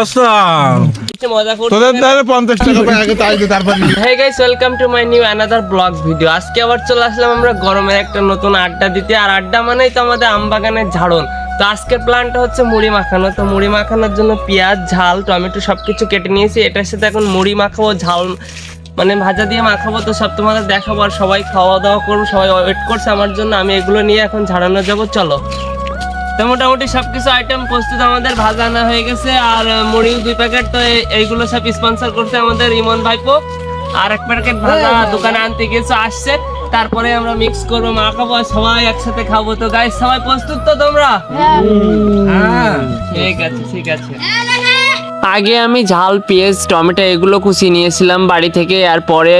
awesome! মজা করতে তোদের দ্বারা পঞ্চাশ টাকা আগে তাই তারপর নিবি। Guys welcome to my new another vlog video আজকে আবার চলে আসলাম আমরা গরমের একটা নতুন আড্ডা দিতে। আর আড্ডা মানেই তো আমাদের আম ঝাড়ন। তো আজকের প্ল্যানটা হচ্ছে মুড়ি মাখানো। তো মুড়ি মাখানোর জন্য পেঁয়াজ ঝাল টমেটো সব কিছু কেটে নিয়েছি। এটার সাথে এখন মুড়ি মাখাবো ঝাল মানে ভাজা দিয়ে মাখাবো। তো সব তোমাদের দেখাবো আর সবাই খাওয়া দাওয়া করব। সবাই ওয়েট করছে আমার জন্য। আমি এগুলো নিয়ে এখন ঝাড়ানো যাব। চলো। তো মোটামুটি সবকিছু আইটেম প্রস্তুত আমাদের ভাজা আনা হয়ে গেছে। আর মুড়ি দুই প্যাকেট তো এইগুলো সব স্পন্সর করতে আমাদের ইমন ভাইপো। আর এক প্যাকেট ভাজা দোকানে আনতে গেছে আসছে। তারপরে আমরা মিক্স করব মা খাব সবাই একসাথে খাব। তো গাইস সবাই প্রস্তুত তো তোমরা? হ্যাঁ। ঠিক আছে ঠিক আছে। আগে আমি ঝাল, পেঁয়াজ, টমেটো এগুলো কুচিয়ে নিয়েছিলাম বাড়ি থেকে, আর পরে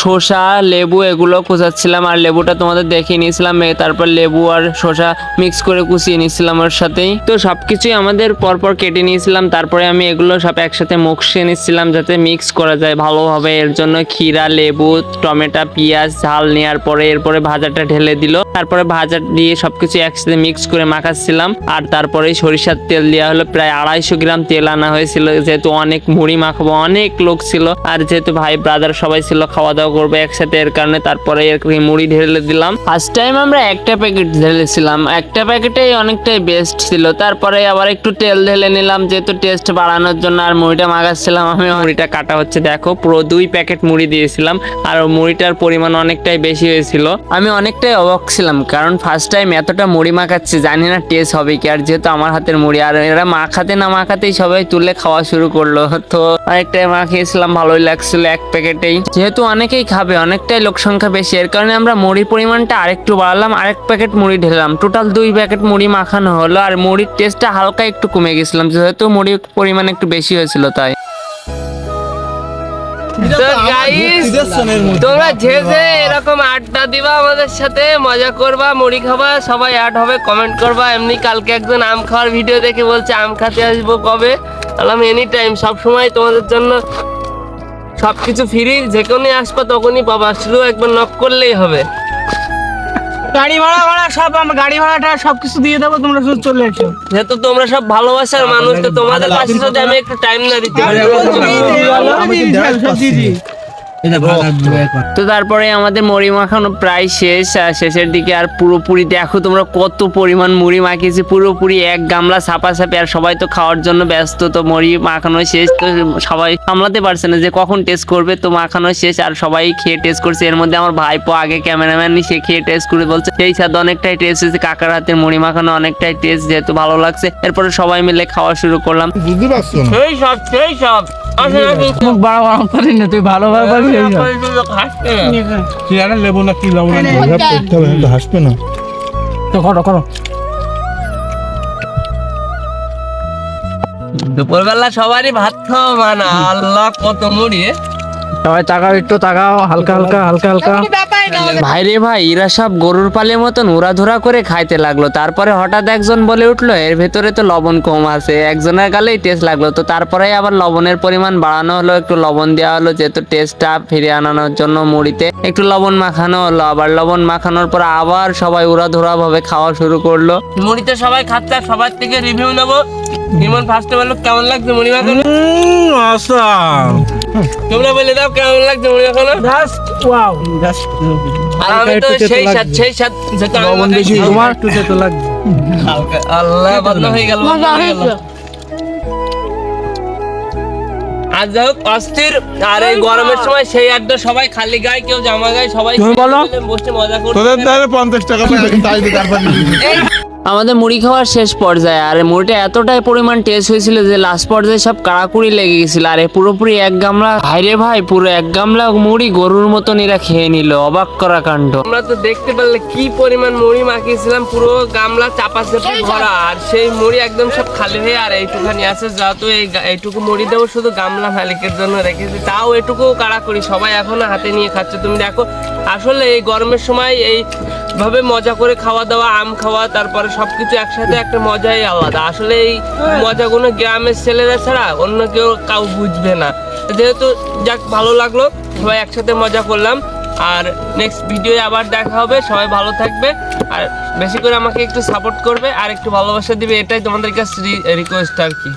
শসা, লেবু এগুলো কুচাচ্ছিলাম, আর লেবুটা তোমাদের দেখিয়ে নিয়েছিলাম তারপর লেবু আর শসা মিক্স করে কুচিয়ে নিয়েছিলাম ওর সাথেই। তো সবকিছুই আমাদের পরপর কেটে নিয়েছিলাম, তারপরে আমি এগুলো সব একসাথে মুখসিয়ে নিচ্ছিলাম যাতে মিক্স করা যায় ভালোভাবে। এর জন্য ক্ষীরা, লেবু, টমেটো, পেঁয়াজ, ঝাল নেওয়ার পরে এরপরে ভাজাটা ঢেলে দিল। তারপরে ভাজা দিয়ে সবকিছু একসাথে মিক্স করে মাখাচ্ছিলাম, আর তারপরে সরিষার তেল দেওয়া হলো, প্রায় আড়াইশো গ্রাম তেল আনা হয়েছিল যেহেতু অনেক মুড়ি মাখবো, অনেক লোক ছিল, আর যেহেতু ভাই ব্রাদার সবাই ছিল খাওয়া দাওয়া করব একসাথে, এর কারণে তারপরে মুড়ি ঢেলে দিলাম। ফার্স্ট টাইম আমরা একটা প্যাকেট ঢেলেছিলাম, একটা প্যাকেটেই অনেকটাই বেস্ট ছিল। তারপরে আবার একটু তেল ঢেলে নিলাম, যেহেতু টেস্ট বাড়ানোর জন্য আর মুড়িটা মাগাচ্ছিলাম আমি। মুড়িটা কাটা হচ্ছে, দেখো, পুরো দুই প্যাকেট মুড়ি দিয়েছিলাম, আর মুড়িটার পরিমাণ অনেকটাই বেশি হয়েছিল। আমি অনেকটাই অবাক ছিলাম, কারণ ফার্স্ট টাইম এতটা মুড়ি মাখাচ্ছি, জানি না টেস্ট হবে কি, আর যেহেতু আমার হাতের মুড়ি, আর এরা মাখাতে না মাখাতেই সবাই তুলে খাওয়া শুরু করল। তো অনেকটাই মাখিয়েছিলাম ভালোই লাগছিল এক প্যাকেটেই। যেহেতু অনেকেই খাবে অনেকটাই লোক সংখ্যা বেশি এর কারণে আমরা মুড়ির পরিমাণটা আরেকটু বাড়ালাম আরেক প্যাকেট মুড়ি ঢেলাম টোটাল দুই প্যাকেট মুড়ি মাখানো হলো আর মুড়ির টেস্টটা হালকা একটু কমে গেছিলাম যেহেতু মুড়ির পরিমাণ একটু বেশি হয়েছিল তাই। তো গাইস তোমরা যে যে এরকম আড্ডা দিবা আমাদের সাথে মজা করবা মুড়ি খাবা সবাই অ্যাড হবে কমেন্ট করবা। এমনি কালকে একজন আম খাওয়ার ভিডিও দেখে বলছে আম খেতে আসব কবে? বললাম এনি টাইম সব সময় তোমাদের জন্য সব কিছু ফ্রি যে কোনো আসবা তখনই পাবা শুধু একবার নক করলেই হবে। গাড়ি ভাড়া ভাড়া সব আমরা গাড়ি ভাড়াটা সব কিছু দিয়ে দেবো তোমরা শুধু চলে এসো। যেহেতু তোমরা সব ভালোবাসার মানুষ তো তোমাদের পাশে যদি আমি একটু টাইম না দিতে পারি। তো তারপরে আমাদের মুড়ি মাখানো প্রায় শেষ আর শেষের দিকে আর পুরোপুরি দেখো তোমরা কত পরিমাণ মুড়ি মাখিয়েছি পুরোপুরি এক গামলা ছাপা ছাপে আর সবাই তো খাওয়ার জন্য ব্যস্ত তো মুড়ি মাখানো শেষ তো সবাই সামলাতে পারছে না যে কখন টেস্ট করবে তো মাখানো শেষ আর সবাই খেয়ে টেস্ট করছে। এর মধ্যে আমার ভাইপো আগে ক্যামেরাম্যান সে খেয়ে টেস্ট করে বলছে সেই স্বাদ অনেকটাই টেস্ট হয়েছে কাকার হাতের মুড়ি মাখানো অনেকটাই টেস্ট যেহেতু ভালো লাগছে। এরপরে সবাই মিলে খাওয়া শুরু করলাম। সেই সব সেই সব। মুখ বাড়া বাড়া করিস না তুই ভালোভাবে সব। কি জানে লেবু না কি না হবে? হিসাব করতে হবে কিন্তু হাসবে না তো করো করো দুপুরবেলা সবারই ভাত খাওয়া মানা আল্লাহ কত মুড়ি সবাই তাকাও একটু তাকাও হালকা হালকা হালকা হালকা ভাই রে ভাই এরা সব গরুর পালের মতন উড়াধুরা করে খাইতে লাগল। তারপরে হঠাৎ একজন বলে উঠল এর ভেতরে তো লবণ কম আছে। একজনের গালেই টেস্ট লাগল। তো তারপরে আবার লবণের পরিমাণ বাড়ানো হলো একটু লবণ দেওয়া হলো যেহেতু টেস্টটা ফিরে আনানোর জন্য মুড়িতে। একটু লবণ মাখানো হলো আবার লবণ মাখানোর পর আবার সবাই উড়াধুরা ভাবে খাওয়া শুরু করল। মুড়িতে সবাই খাচ্ছে সবার থেকে রিভিউ নেব। ইমন ফার্স্টে বলল কেমন লাগছে মুড়ি মাখানো awesome! তোমরা বলে দাও কেমন লাগছে মুড়ি মাখানো জাস্ট ওয়াও জাস্ট আর আমি তো সেই সাত সেই সাত যেটা আমি মাখাইছি। তোমার একটু তো লাগবে আল্লাহ বদলা হয়ে গেল বদলা হয়ে গেল। আর যাই হোক অস্থির আর এই গরমের সময় সেই আড্ডা সবাই খালি গায়ে কেউ জামা গায়ে সবাই তুমি বলো। বসে মজা করছে তোদের দ্বারা পঞ্চাশ টাকা পাই তাই। আমাদের মুড়ি খাওয়ার শেষ পর্যায়ে আর মুড়িটা এতটাই পরিমাণ টেস্ট হয়েছিল যে লাস্ট পর্যায়ে সব কাড়াকুড়ি লেগে গেছিল। আর পুরোপুরি এক গামলা ভাইরে ভাই পুরো এক গামলা মুড়ি গরুর মতন এরা খেয়ে নিল অবাক করা কাণ্ড। আমরা তো দেখতে পারলে কি পরিমাণ মুড়ি মাখিয়েছিলাম পুরো গামলা চাপা চেপে ভরা আর সেই মুড়ি একদম সব খালি হয়ে আর এইটুখানি আছে যেহেতু এই এইটুকু মুড়ি দেবো শুধু গামলা মালিকের জন্য রেখেছি তাও এটুকু কাড়াকুড়ি সবাই এখনও হাতে নিয়ে খাচ্ছে। তুমি দেখো আসলে এই গরমের সময় এই ভাবে মজা করে খাওয়া দাওয়া আম খাওয়া তারপরে সবকিছু একসাথে একটা মজাই আলাদা। আসলে এই মজা কোনো গ্রামের ছেলেরা ছাড়া অন্য কেউ কাউ বুঝবে না। যেহেতু যাক ভালো লাগল সবাই একসাথে মজা করলাম। আর নেক্সট ভিডিও আবার দেখা হবে সবাই ভালো থাকবে। আর বেশি করে আমাকে একটু সাপোর্ট করবে আর একটু ভালোবাসা দিবে এটাই তোমাদের কাছে রিকোয়েস্ট আর কি।